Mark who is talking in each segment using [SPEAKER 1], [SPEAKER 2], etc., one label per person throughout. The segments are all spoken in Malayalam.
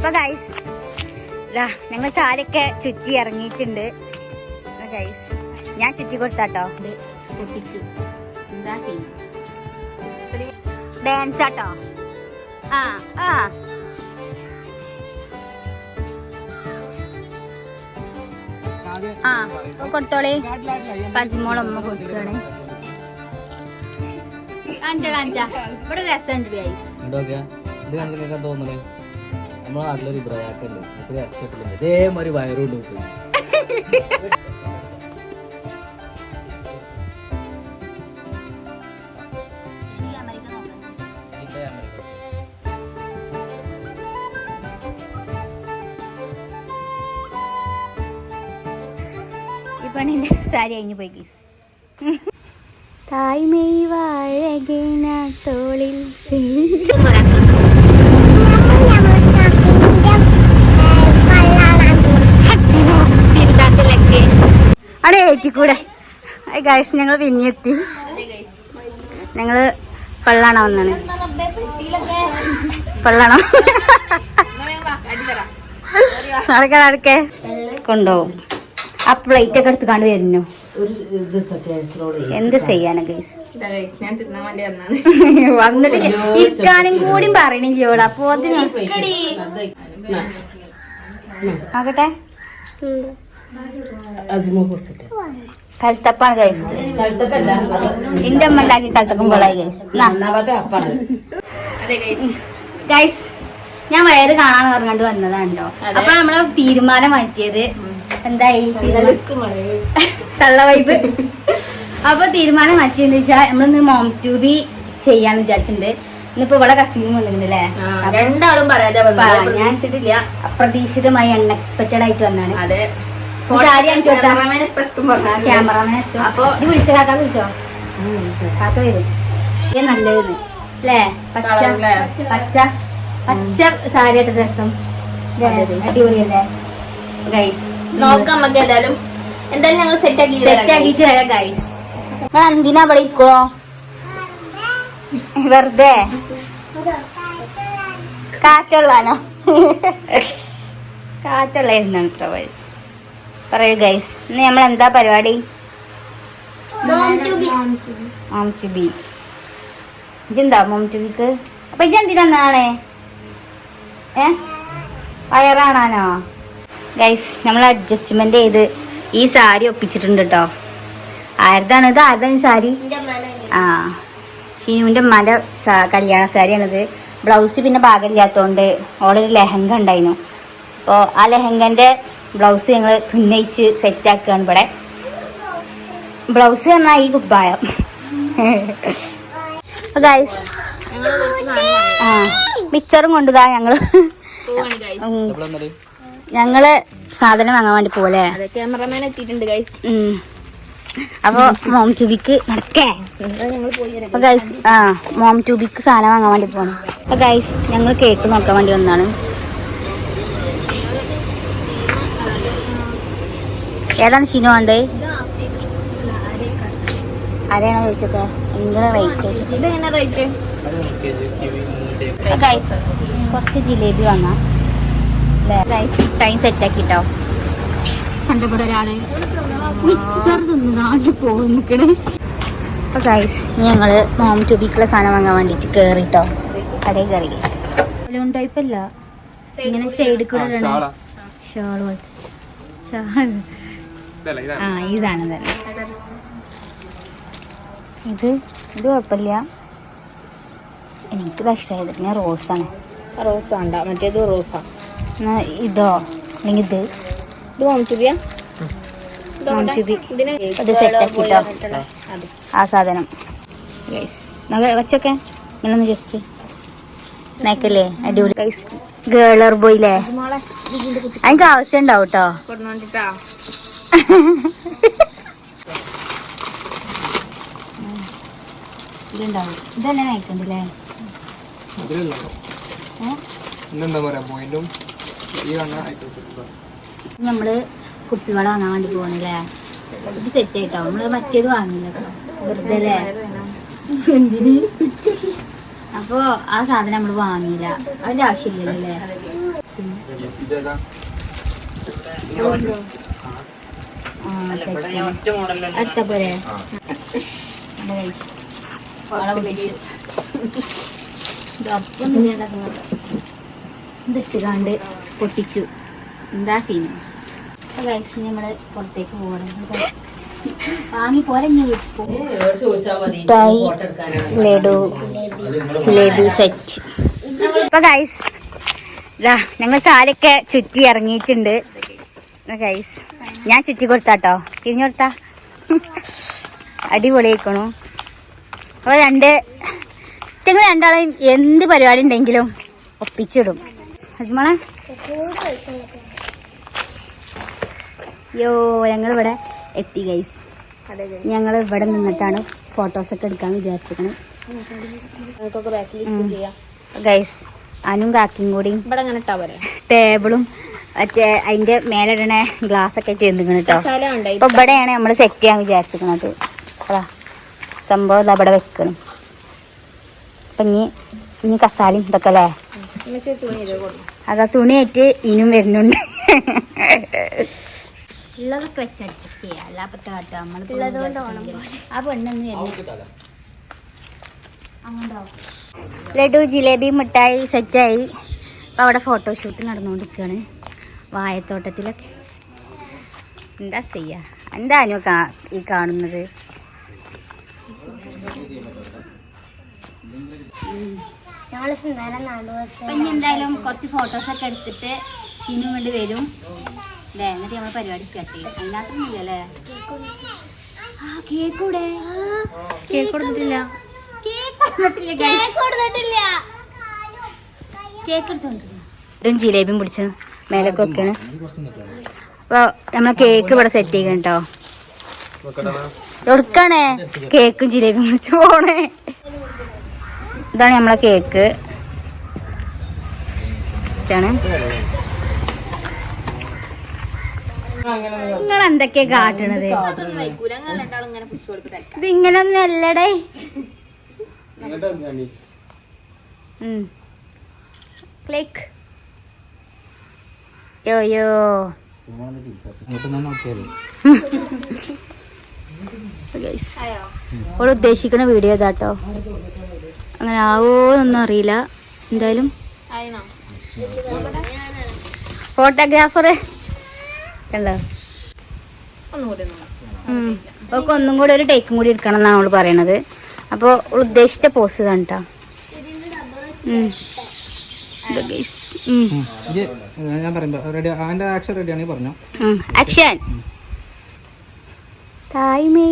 [SPEAKER 1] അപ്പൊ ഗൈസ് ഞങ്ങൾ സാരൊക്കെ ചുറ്റി ഇറങ്ങിയിട്ടുണ്ട്. ഗൈസ് ഞാൻ ചുറ്റി കൊടുത്താട്ടോ.
[SPEAKER 2] പൊട്ടിച്ചു എന്താ ചെയ്യും
[SPEAKER 1] ഡാൻസ് ആട്ടോ. ആ ആ. ആ കൊടുത്തോളേ. പസിമോളമ്മ കൊടുക്കുകയാണ്. കാണിച്ച കാണിച്ച. ഇവിടെ രസമുണ്ട് ഗൈസ്
[SPEAKER 3] തോന്നുന്നത്? നമ്മളെ നാട്ടിലൊരു ഇബ്രായൊക്കെ ഉണ്ട്. ഇപ്പൊ അരച്ചിട്ടില്ല ഇതേമാതിരി വയറുണ്ട് നോക്ക്
[SPEAKER 1] ഈ പെണ്ണിന്റെ സാരി കഴിഞ്ഞു പോയി ഗീസ്. തായ്മൈ വാഴകിന തോളിൽ അവിടെ ഏറ്റിക്കൂടെ ഗൈസ് ഞങ്ങൾ പിന്നെത്തി ഞങ്ങൾ പള്ളാണോ വന്നാണ് പള്ളാണോ? നടക്കെ നടക്കെ കൊണ്ടുപോകും. ആ പ്ലേറ്റ് ഒക്കെ എടുത്ത് കണ്ടു വരുന്നു എന്ത് ചെയ്യാനാ ഗൈസ് വന്നിട്ട് ഇക്കാനും കൂടി പറയണില്ലോളൂ അപ്പൊ അതിന് ആകട്ടെ കൽത്തപ്പാണ് കഴിച്ചത് എന്റെ അമ്മ ഉണ്ടാക്കി കൽത്തക്കുമ്പോളായി
[SPEAKER 2] അതെ ഗൈസ്
[SPEAKER 1] ഞാൻ വയറ് കാണാന്ന് പറഞ്ഞുകൊണ്ട് വന്നതാണ്ടോ അപ്പൊ നമ്മൾ തീരുമാനം മാറ്റിയത് എന്തായി? തള്ള വൈബ് അപ്പൊ തീരുമാനം മാറ്റിയെന്ന് വെച്ചാൽ നമ്മളിന്ന് മോം ട്യൂബി ചെയ്യാന്ന് വിചാരിച്ചിട്ടുണ്ട്. ഇന്നിപ്പോ ഇവിടെ കസീനും വന്നിട്ടുണ്ടല്ലേ
[SPEAKER 2] രണ്ടാളും പറയാതെ
[SPEAKER 1] ഞാൻ അപ്രതീക്ഷിതമായി അൺഎക്സ്പെക്റ്റഡ് ആയിട്ട് വന്നാണ്
[SPEAKER 2] അതെ.
[SPEAKER 1] സാരി
[SPEAKER 2] ക്യാമറമാൻ എത്തും
[SPEAKER 1] അപ്പൊ ഇത് വിളിച്ച കാക്ക വിളിച്ചോ? കാക്ക വരും. ഇത് നല്ലത്. അല്ലേ പച്ച. പച്ച. പച്ച സാരി ഇട്ട രസം. അടിപൊളിയല്ലേ? ഗൈസ്
[SPEAKER 2] നോക്കാം നമുക്ക് ഏതായാലും എന്തായാലും ഞങ്ങൾ സെറ്റ് ആക്കി
[SPEAKER 1] സെറ്റ് ഗൈസ് എന്തിനാ അവിടെ ഇരിക്കണോ വെറുതെ. കാറ്റുള്ളാനോ കാറ്റുള്ളായിരുന്നാണ് ഇത്ര വഴി പറയൂ ഗൈസ് ഇന്ന് നമ്മൾ എന്താ പരിപാടി മോം ടു ബി ഇജുണ്ടോ മോം ടു ബിക്ക് അപ്പൊ ഇജ് എന്തിനാണേ ഏ? വയറാണാനോ? ഗൈസ് നമ്മൾ അഡ്ജസ്റ്റ്മെന്റ് ചെയ്ത് ഈ സാരി ഒപ്പിച്ചിട്ടുണ്ട് കേട്ടോ ആരതാണ് ഇത്? ആരതാണ് ഈ സാരി? ആ. ഷീനുവിന്റെ മല കല്യാണ സാരിയാണിത്. ബ്ലൗസ് പിന്നെ ഭാഗമില്ലാത്തതുകൊണ്ട് ഓളൊരു ലെഹങ്ക ഉണ്ടായിരുന്നു അപ്പോൾ ആ ലെഹങ്കന്റെ ബ്ലൗസ് ഞങ്ങൾ തുന്നയിച്ച് സെറ്റാക്കുകയാണ് ഇവിടെ. ബ്ലൗസ് പറഞ്ഞാൽ ഈ കുപ്പായം. ഗൈസ് ആ മിക്സറും കൊണ്ടുതാ ഞങ്ങൾ. ഞങ്ങൾ സാധനം വാങ്ങാൻ വേണ്ടി പോലെ
[SPEAKER 2] ക്യാമറമാൻ എത്തിയിട്ടുണ്ട് ഗൈസ്
[SPEAKER 1] ഉം. അപ്പൊ മോം ട്യൂബിക്ക് നടക്കേ.
[SPEAKER 2] ഞങ്ങൾ പോയി വരാം?
[SPEAKER 1] അപ്പൊ ഗൈസ് ആ മോം ട്യൂബിക്ക് സാധനം വാങ്ങാൻ വേണ്ടി പോണം അപ്പൊ ഗൈസ് ഞങ്ങൾ കേക്ക് നോക്കാൻ വേണ്ടി വന്നാണ് ഏതാണ് ഷിനു വേണ്ടേ ആരെയാണോ ചോദിച്ചൊക്കെ ഭയങ്കര റേറ്റ് ചോദിച്ചു
[SPEAKER 2] ഇതെങ്ങനെ റേറ്റ്
[SPEAKER 1] ഗൈസ് കുറച്ച് ജിലേബി വാങ്ങാം. ഗൈസ് ടൈം സെറ്റ് ആക്കിട്ടോ. കണ്ടപ്പോൾ ഒരാൾ മിക്സർ തിന്നുകാണ്ട് പോകുന്നു നിൽക്കണേ അപ്പൊ ഗൈസ് ഞങ്ങൾ മോം ട്യൂബിക്കുള്ള സാധനം വാങ്ങാൻ വേണ്ടിട്ട് കേറിട്ടോ. കടയിൽ കയറി ഗൈസ് ബലൂൺ ടൈപ്പ് അല്ല. ഇങ്ങനെ സൈഡിൽ കൂടെ ഷോൾ ഷാൾ പോലത്തെ ഷാൾ ആ ഈ സാധനം തന്നെ ഇത് ഇത് കുഴപ്പമില്ല. എനിക്കിത് ഇഷ്ടമായത് ഞാൻ റോസാണ്.
[SPEAKER 2] റോസ് വേണ്ട. മറ്റേത് റോസാ.
[SPEAKER 1] എന്നാ ഇതോ? അല്ലെങ്കിൽ ഇത്?
[SPEAKER 2] ഇത് വാങ്ങിച്ചുപിയാ
[SPEAKER 1] ഇത്.
[SPEAKER 2] അതെ.
[SPEAKER 1] ആ സാധനം. ഗൈസ് ഇങ്ങനെ ഒന്ന് ജസ്റ്റ് നയിക്കല്ലേ അടിപൊളി. ഗൈസ് ഗേളർ ബോയില്ലേ എനിക്ക് ആവശ്യം ഉണ്ടാവും കേട്ടോ ഇതുണ്ടാവും ഇതന്നെ നയിക്കണ്ടല്ലേ നമ്മൾ കുപ്പിവള വാങ്ങാൻ വേണ്ടി പോകണല്ലേ ഇത് സെറ്റ് ആയിട്ടോ? നമ്മൾ മറ്റേത് വാങ്ങില്ല വെറുതെ അല്ലേ? അപ്പൊ ആ സാധനം നമ്മൾ വാങ്ങിയില്ല. അതിന്റെ ആവശ്യമില്ലല്ലോ ഇതിട്ട് കാണ്ട് പൊട്ടിച്ചു. എന്താ സീന് ഗൈസ് നമ്മൾ പുറത്തേക്ക് പോകണം വാങ്ങി പോലെ ലഡു. ജിലേബി സെറ്റ്. ഇപ്പൊ ഗൈസ് ഇതാ ഞങ്ങൾ സാലൊക്കെ ചുറ്റി ഇറങ്ങിയിട്ടുണ്ട്. ഗൈസ് ഞാൻ ചുറ്റി കൊടുത്താട്ടോ. തിരിഞ്ഞു കൊടുത്താ. അടിപൊളിയായിക്കണു. അപ്പൊ രണ്ട് ഞങ്ങൾ രണ്ടാളെയും എന്ത് പരിപാടി ഉണ്ടെങ്കിലും ഒപ്പിച്ചിടും. ഹജ്മളെ യോ ഞങ്ങൾ ഇവിടെ എത്തി ഗൈസ് ഞങ്ങൾ ഇവിടെ നിന്നിട്ടാണ് ഫോട്ടോസൊക്കെ എടുക്കാൻ വിചാരിച്ചിരിക്കണത് ഗൈസ് അനും കാക്കിയും
[SPEAKER 2] കൂടി
[SPEAKER 1] ടേബിളും മറ്റേ അതിന്റെ മേലിടണ ഗ്ലാസ് ഒക്കെ ചെന്തിക്കണം കേട്ടോ ഇപ്പൊ ഇവിടെയാണ് നമ്മൾ സെറ്റ് ചെയ്യാൻ വിചാരിച്ചിരിക്കണത്. അതാ സംഭവം അവിടെ ഇവിടെ വെക്കണം. അപ്പൊ ഇനി ഇനി കസാലയും ഇതൊക്കെ അല്ലേ? അതാ തുണിയായിട്ട് ഇനിയും വരുന്നുണ്ട്. ഉള്ളതൊക്കെ വെച്ച് അഡ്ജസ്റ്റ് ചെയ്യാം. അല്ലാപ്പത്തെ കാട്ടോ നമ്മൾ ആ പെണ്ണൊന്നും വരുന്നില്ല ലഡു ജിലേബി മിഠായി സെറ്റായി അപ്പോൾ അവിടെ ഫോട്ടോഷൂട്ട് നടന്നുകൊണ്ടിരിക്കുകയാണ് വായത്തോട്ടത്തിലൊക്കെ. എന്താ ചെയ്യാ? എന്താണ് കാ ഈ കാണുന്നത്? ഇനി എന്തായാലും കുറച്ച് ഫോട്ടോസൊക്കെ എടുത്തിട്ട് ഷിനു കൊണ്ട് വരും. അല്ലേ എന്നിട്ട് നമ്മൾ പരിപാടി സ്റ്റാർട്ട് ചെയ്യും. അതിനകത്തൊന്നുമില്ലല്ലേ? ആ കേക്ക് കൂടെ കേക്ക് കൊടുത്തിട്ടില്ല. കേക്ക് കൊടുത്തിട്ടില്ല. കേക്ക് എടുത്തോണ്ടിരുന്നു ജിലേബിയും പിടിച്ച് മേലൊക്കെ വെക്കാണ് അപ്പോൾ നമ്മൾ കേക്ക് ഇവിടെ സെറ്റ് ചെയ്യണം കേട്ടോ എവിടുക്കാണേ? കേക്കും ജിലേബിയും പിടിച്ച് പോണേ. ഇതാണ് നമ്മളെ കേക്ക് ആണ് നിങ്ങൾ എന്തൊക്കെയാ കാട്ടണത്? ഇത് ഇങ്ങനൊന്നും അല്ലടേ ക്ലിക്ക് യോ യോ
[SPEAKER 3] ഇങ്ങോട്ട് ഞാൻ നോക്കിയാലേ.
[SPEAKER 1] ഗൈസ് ഓൾ ഉദ്ദേശിക്കുന്ന വീഡിയോ ഇതാട്ടോ. അങ്ങനെ ആവോ എന്നൊന്നും അറിയില്ല. എന്തായാലും. ഫോട്ടോഗ്രാഫർ. കണ്ടോ?
[SPEAKER 2] ഒന്നുകൂടി ഒന്ന്
[SPEAKER 1] കൂടി ഒരു ടേക്കും കൂടി എടുക്കണം എന്നാണ് അവൾ പറയണത്. അപ്പോൾ ഉദ്ദേശിച്ച പോസ് ഇതാണ് കേട്ടോ
[SPEAKER 3] ഞാൻ പറയുമ്പോ റെഡി അവന്റെ ആക്ഷൻ പറഞ്ഞോ?
[SPEAKER 1] ആക്ഷൻ. തായ്മൈ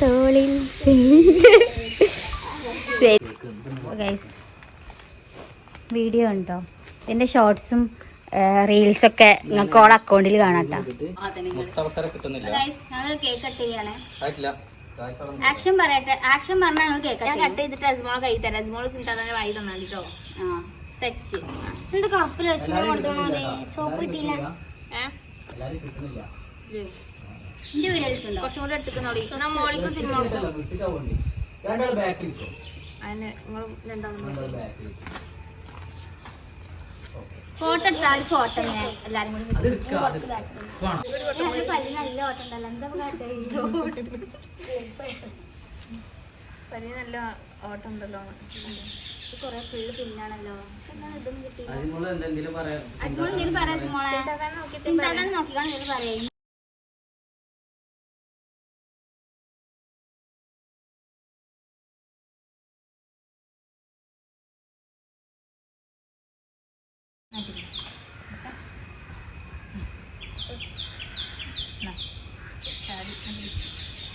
[SPEAKER 1] തോളിൽ. വീഡിയോ ഉണ്ടോ? ഇതിന്റെ ഷോർട്സും റീൽസ് ഒക്കെ നിങ്ങൾക്ക് ഓൾ അക്കൗണ്ടിൽ
[SPEAKER 3] കാണാട്ടോ
[SPEAKER 1] ആക്ഷൻ പറയട്ടെ. ആക്ഷൻ പറഞ്ഞാൽ ഞങ്ങൾ കേക്ക്
[SPEAKER 2] ഞാൻ
[SPEAKER 1] കട്ട്
[SPEAKER 2] ചെയ്തിട്ട് അസ്മോളെ കൈ തരാം. അസ്മോൾ തിന്നിട്ടാ വായി തന്നാടി കേട്ടോ
[SPEAKER 1] ആ സെറ്റ് എന്നിട്ട് കപ്പിൽ വെച്ച് കൊടുത്തോണേ ചോപ്പ് കിട്ടിയില്ല. എന്റെ വീഡിയോയിലുണ്ടോ
[SPEAKER 2] കുറച്ചും കൂടി എടുത്തേക്ക് മോളിക്ക് സിനിമ അതിന് നിങ്ങൾ
[SPEAKER 3] ബാക്കിൽ
[SPEAKER 1] ഫോട്ടോ എടുത്താൽ ഫോട്ടോ ഇങ്ങനെ എല്ലാരും കൂടി
[SPEAKER 3] അത് എടുക്കാം അത് വേണം.
[SPEAKER 1] പല്ല് നല്ല ഓട്ടം ഉണ്ടല്ലോ. എന്താ
[SPEAKER 2] പനി നല്ല ഓട്ടം ഉണ്ടല്ലോ
[SPEAKER 1] കൊറേ ഫുള്ള് പിന്നാണല്ലോ ഇതും കിട്ടി
[SPEAKER 3] എന്തെങ്കിലും പറയാം
[SPEAKER 1] എന്തെങ്കിലും പറയാം മോളെ നോക്കിക്കാണ് എന്തെങ്കിലും പറയാം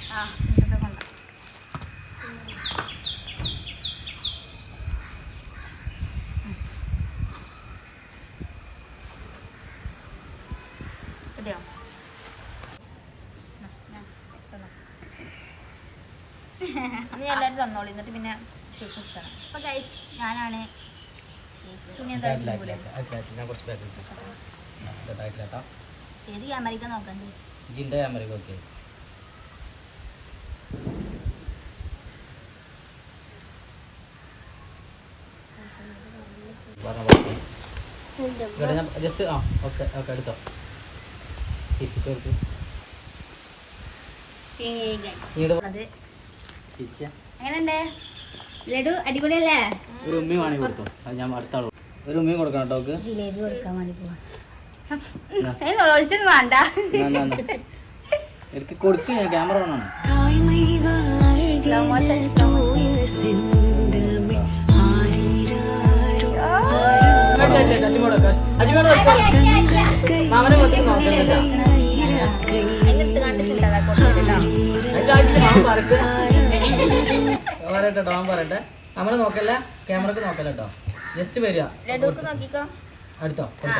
[SPEAKER 2] ആ ഇതൊക്കെ കൊണ്ട റെഡിയോ നീ എല്ലാവരും തന്നോളി എന്നിട്ട് പിന്നെ
[SPEAKER 1] അപ്പൊ ഗൈസ് ഞാനാണ് ഏത് ക്യാമറയ്ക്ക് നോക്കണ്ടേ
[SPEAKER 3] ജിന്റെ ക്യാമറ ഓക്കെ ഇവിടെ ഞാൻ ജസ്റ്റ് ആ ഓക്കെ ഓക്കെ എടുത്തോ.
[SPEAKER 1] അത്
[SPEAKER 3] ചേച്ചിയ
[SPEAKER 1] എങ്ങനെയുണ്ട്? ലഡു അടിപൊളിയല്ലേ?
[SPEAKER 3] ഒരു ഉമ്മി വാങ്ങി കൊടുത്തോ. അത് ഞാൻ അടുത്ത ഒരു ഉമ്മയും കൊടുക്കണം കേട്ടോ
[SPEAKER 1] ജിലേബി കൊടുക്കാൻ വേണ്ടി പോവാ.
[SPEAKER 3] എന്നാ.
[SPEAKER 1] ഒളിച്ചൊന്നും വേണ്ട.
[SPEAKER 3] എനിക്ക് കൊടുക്ക് ഞാൻ ക്യാമറ വേണം. മാമനെ മൊത്തം പറയട്ടെ ഡോൺ പറയട്ടെ? നമ്മൾ നോക്കല്ല ക്യാമറക്ക് നോക്കല്ല കേട്ടോ ജസ്റ്റ് വരിക. അടുത്തോ
[SPEAKER 1] ആ,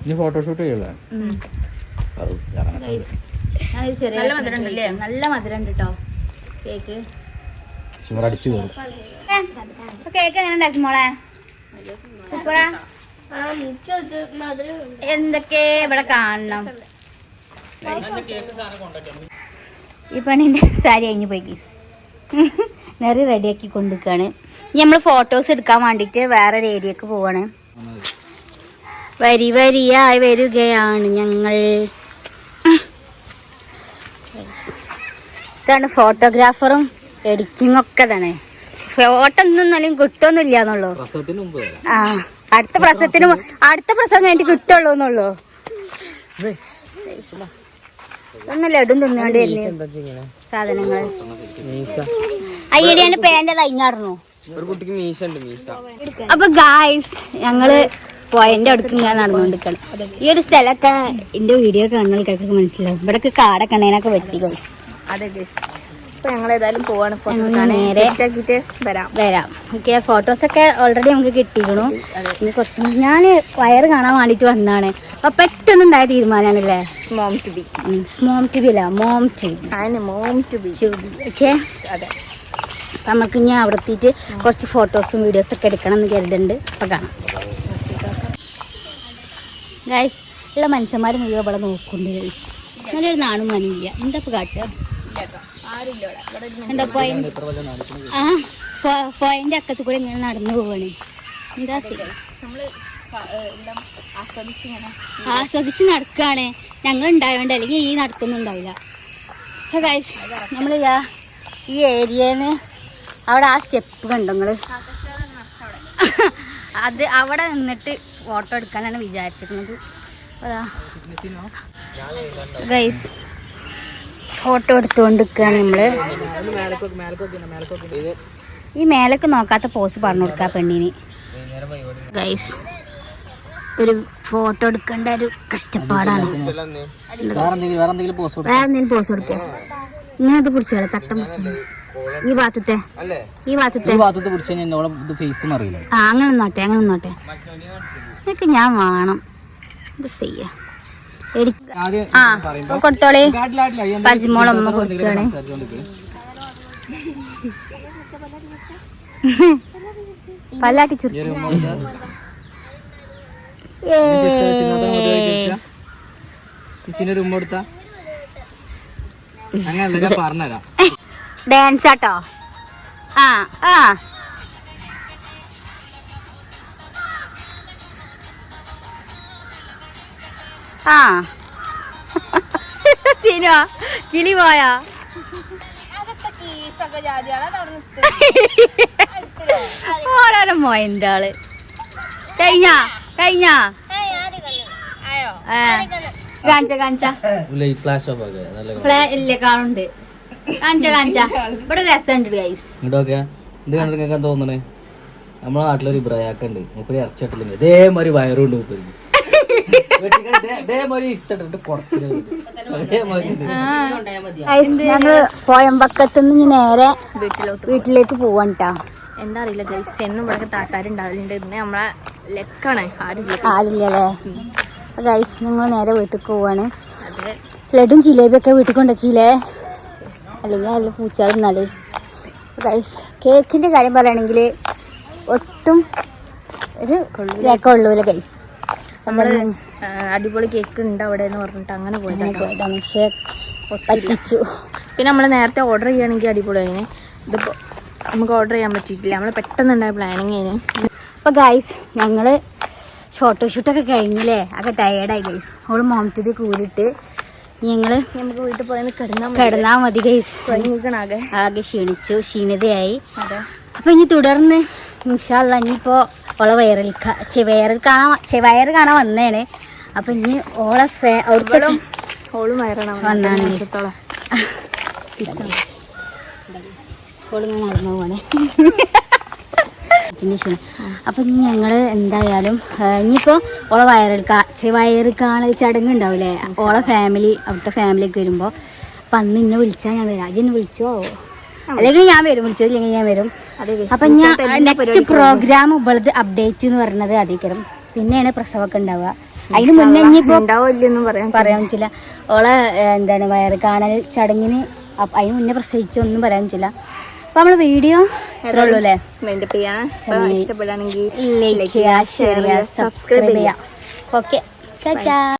[SPEAKER 1] ഇനി
[SPEAKER 3] ഫോട്ടോഷൂട്ട് ചെയ്യല്ലേ?
[SPEAKER 2] നല്ല മധുരം ഉണ്ടല്ലേ?
[SPEAKER 1] നല്ല മധുരം ഉണ്ട് കേട്ടോ കേക്ക്.
[SPEAKER 3] ഷുഗർ അടിച്ചു കയറും
[SPEAKER 1] കേക്ക് എങ്ങനെ എന്തൊക്കെ ഇവിടെ കാണണം? ഈ പണിന്റെ സാരി കഴിഞ്ഞ് പോയി ഗീസ് നേരെ റെഡിയാക്കി കൊണ്ടുക്കാണ് ഇനി നമ്മൾ ഫോട്ടോസ് എടുക്കാൻ വേണ്ടിട്ട് വേറെ ഏരിയക്ക് പോവാണ്. വരി വരിയായി വരികയാണ് ഞങ്ങൾ. ഇതാണ് ഫോട്ടോഗ്രാഫറും എഡിറ്റിംഗ് ഒക്കെ തന്നെ ഫോട്ടോ ഒന്നും എന്നാലും കിട്ടുമൊന്നുമില്ല എന്നുള്ളൂ ആ അടുത്ത പ്രസവത്തിന് അടുത്ത പ്രസവം കഴിഞ്ഞിട്ട് കിട്ടുള്ളൂ എന്നുള്ളൂ ഒന്ന് ലഡും വരുന്നു. സാധനങ്ങൾ. പേന്റെ തൈഞ്ഞാടുന്നു അപ്പൊ ഗായ്സ് ഞങ്ങൾ പോയന്റെ അടുത്ത് ഇങ്ങനെ നടന്നുകൊണ്ടിരിക്കണം ഈ ഒരു സ്ഥലമൊക്കെ എന്റെ വീഡിയോ കാണുന്ന ആൾക്കാർക്ക് മനസ്സിലാവും. ഇവിടൊക്കെ കാടൊക്കെ വെട്ടി ഗൈസ്
[SPEAKER 2] അതെ ഗൈസ് അപ്പൊ ഞങ്ങൾ ഏതായാലും പോവാണ്
[SPEAKER 1] നേരെ
[SPEAKER 2] സെറ്റ് ആക്കിയിട്ട് വരാം.
[SPEAKER 1] വരാം. ഓക്കെ ഫോട്ടോസൊക്കെ ഓൾറെഡി നമുക്ക് കിട്ടിയിരുന്നു ഇനി കുറച്ച് ഞാൻ വയറ് കാണാൻ വേണ്ടിട്ട് വന്നാണ് അപ്പൊ പെട്ടെന്നുണ്ടായ തീരുമാനമാണല്ലേ
[SPEAKER 2] മോം ടു ബി
[SPEAKER 1] സ്മോം ടു ബി അല്ല mom to be
[SPEAKER 2] mom to be
[SPEAKER 1] okay
[SPEAKER 2] അതെ.
[SPEAKER 1] അപ്പം നമുക്ക് ഇനി അവിടെ എത്തിയിട്ട് കുറച്ച് ഫോട്ടോസും വീഡിയോസും ഒക്കെ എടുക്കണം എന്ന് കരുതുന്നുണ്ട്. അപ്പം കാണാം. ഗൈസ് ഉള്ള മനുഷ്യന്മാർ മുഴുവൻ ഇവിടെ നോക്കുന്നുണ്ട് ഗൈസ് നല്ലൊരു നാണും മനുവില്ല എന്താ ഇപ്പം കാട്ടുക
[SPEAKER 2] ആരില്ല ഇവിടെ ഇവിടെ ഒരു
[SPEAKER 1] എന്താ പോയിന്റ് ആ പോയിന്റ് അക്കത്ത് കൂടെ ഇങ്ങനെ നടന്നു പോവാണ്. എന്താ
[SPEAKER 2] ആസ്വദിച്ച്
[SPEAKER 1] നടക്കുകയാണ് ഞങ്ങൾ ഉണ്ടായോണ്ട് അല്ലെങ്കിൽ ഈ നടക്കുന്നുണ്ടാവില്ല നമ്മളിതാ ഈ ഏരിയന്ന് അവിടെ ആ സ്റ്റെപ്പ് കണ്ടോ നിങ്ങൾ അത് അവിടെ നിന്നിട്ട് ഫോട്ടോ എടുക്കാനാണ് വിചാരിച്ചിരുന്നത് അതാ. ഗൈസ് ഫോട്ടോ എടുത്തുകൊണ്ട് നിൽക്കുകയാണ് നമ്മൾ. ഈ മേലക്ക് നോക്കാത്ത പോസ് പറഞ്ഞു കൊടുക്കുക പെണ്ണിന്. ഗൈസ് ഒരു ഫോട്ടോ എടുക്കേണ്ട ഒരു കഷ്ടപ്പാടാണ്.
[SPEAKER 3] വേറെ എന്തെങ്കിലും വേറെ എന്തെങ്കിലും പോസ്റ്റ്
[SPEAKER 1] വേറെ എന്തെങ്കിലും പോസ് കൊടുക്കേ ഇങ്ങനത്തെ പിടിച്ചോളെ തട്ടം പിടിച്ചാലോ ഈ ഭാഗത്തെ ഈ ഭാഗത്തെ ആ അങ്ങനെ നോട്ടെ അങ്ങനെ നോട്ടെ ഇതൊക്കെ ഞാൻ വേണം. ഇത് ചെയ്യാ. ആ കൊടുത്തോളി. കൊടുക്കുകയാണ്
[SPEAKER 3] സംസാരിച്ചുകൊണ്ടിരിക്ക്.
[SPEAKER 1] പല്ലാട്ടി ചുരിച്ചു ഡാൻസ് ആട്ടോ ആ ആ. ആ. സിനിമ കിളി പോയാ ഓരോരോ മോയന്റെ ആൾ കഴിഞ്ഞ കാണിച്ച കാണിച്ച. ഇല്ല കാണുണ്ട് കാണിച്ച കാണിച്ച. ഇവിടെ രസമുണ്ട് ഗൈസ്
[SPEAKER 3] ഇങ്ങോട്ടൊക്കെ ഇത് കണ്ടിട്ട് നിങ്ങൾക്ക് തോന്നണേ? നമ്മളെ നാട്ടിലൊരു ഇബ്രായാക്കുണ്ട് മുപ്പര് ഇറച്ചിട്ടില്ലെങ്കിൽ ഇതേമാതിരി വയറുണ്ട് മുപ്പര് ഇതേമാതിരി ഇഷ്ടപ്പെട്ടിട്ട് കുറച്ച് അതേമാതിരി ഉണ്ട്.
[SPEAKER 1] ഞങ്ങൾ പോയമ്പക്കത്ത് നിന്ന് നേരെ വീട്ടിലോട്ട് വീട്ടിലേക്ക് പോവാൻ ട്ടാ.
[SPEAKER 2] എന്താ അറിയില്ല ഗൈസ് എന്നും ഇവിടെ താത്താരുണ്ടാവലുണ്ട് ഇന്ന് നമ്മളെ ലെക്കാണ്. ആരില്ല
[SPEAKER 1] ആളില്ലല്ലേ ഗൈസ് ഞങ്ങൾ നേരെ വീട്ടിൽ പോവാണ്. ലഡും ജിലേബിയൊക്കെ വീട്ടിൽ കൊണ്ടുവച്ചില്ലേ? അല്ലെങ്കിൽ അതിൽ പൂച്ചകളെന്നാലേ. ഗൈസ് കേക്കിന്റെ കാര്യം പറയുകയാണെങ്കിൽ ഒട്ടും ഒരു കേക്കുള്ളൂല്ലേ ഗൈസ്
[SPEAKER 2] ആ, അടിപൊളി കേക്ക് ഉണ്ട് അവിടെ എന്ന് പറഞ്ഞിട്ട് അങ്ങനെ പോയത്
[SPEAKER 1] അങ്ങനെ പോയതാണ് പക്ഷേ പറ്റിച്ചു.
[SPEAKER 2] പിന്നെ നമ്മൾ നേരത്തെ ഓർഡർ ചെയ്യുകയാണെങ്കിൽ അടിപൊളി അതിന് ഇതിപ്പോൾ നമുക്ക് ഓർഡർ ചെയ്യാൻ പറ്റിയിട്ടില്ല. നമ്മൾ പെട്ടെന്നുണ്ടായ പ്ലാനിങ് അതിന്
[SPEAKER 1] അപ്പോൾ ഗൈസ് ഞങ്ങൾ ഫോട്ടോഷൂട്ടൊക്കെ കഴിഞ്ഞില്ലേ? ഒക്കെ ടയേർഡായി ഗൈസ് ഓൾ മോമത്തിൽ കൂടിയിട്ട് ഞങ്ങൾ
[SPEAKER 2] നമുക്ക് വീട്ടിൽ പോയി കിടന്നാൽ
[SPEAKER 1] കിടന്നാൽ മതി ഗൈസ്
[SPEAKER 2] ആകെ.
[SPEAKER 1] ആകെ ക്ഷീണിച്ചു ക്ഷീണിതയായി.
[SPEAKER 2] അപ്പം
[SPEAKER 1] അപ്പോൾ ഇനി തുടർന്ന് ഇൻഷാല്ല ഇനിയിപ്പോൾ ഓളെ വയറിൽ വയറിൽ കാണാൻ ചെ വയറ് കാണാൻ വന്നേണ്. അപ്പം ഇനി ഓളെ ഫേ അവിടുത്തെ
[SPEAKER 2] ഓളും
[SPEAKER 1] വന്നാണ് ഓളിങ്ങനെ നടന്നു പോവാണേ. ക്ഷീണം അപ്പം ഇനി ഞങ്ങൾ എന്തായാലും ഇനിയിപ്പോ ഇനിയിപ്പോൾ ഓളെ വയറിൽ കാ ചെ വയറ് കാണൽ ചടങ്ങ് ഉണ്ടാവില്ലേ ഓളെ ഫാമിലി അവിടുത്തെ ഫാമിലിയൊക്കെ വരുമ്പോൾ അപ്പം അന്ന് ഇന്നെ വിളിച്ചാൽ ഞാൻ വരാം. അജിന്ന് വിളിച്ചോ? അല്ലെങ്കിൽ ഞാൻ വരും. വിളിച്ചോ? ഇല്ലെങ്കിൽ ഞാൻ വരും.
[SPEAKER 2] അപ്പൊ
[SPEAKER 1] അപ്പം ഞാൻ നെക്സ്റ്റ് പ്രോഗ്രാം ഇവളത് അപ്ഡേറ്റ് എന്ന് പറയുന്നത് അധികം പിന്നെയാണ് പ്രസവമൊക്കെ ഉണ്ടാവുക. അതിന് മുന്നേ
[SPEAKER 2] ഇനിയിപ്പോ
[SPEAKER 1] പറയാൻ പറ്റില്ല. ഓളെ എന്താണ് വയറ് കാണൽ ചടങ്ങിന് അതിന് മുന്നേ പ്രസവിച്ചു ഒന്നും പറയാൻ പറ്റില്ല. അപ്പൊ നമ്മൾ വീഡിയോ എത്ര ഉള്ളൂ അല്ലേ
[SPEAKER 2] ഇഷ്ടപ്പെടുകയാണെങ്കിൽ
[SPEAKER 1] ലൈക്ക് ചെയ്യുക ഷെയർ ചെയ്യുക സബ്സ്ക്രൈബ് ചെയ്യുക ഓക്കെ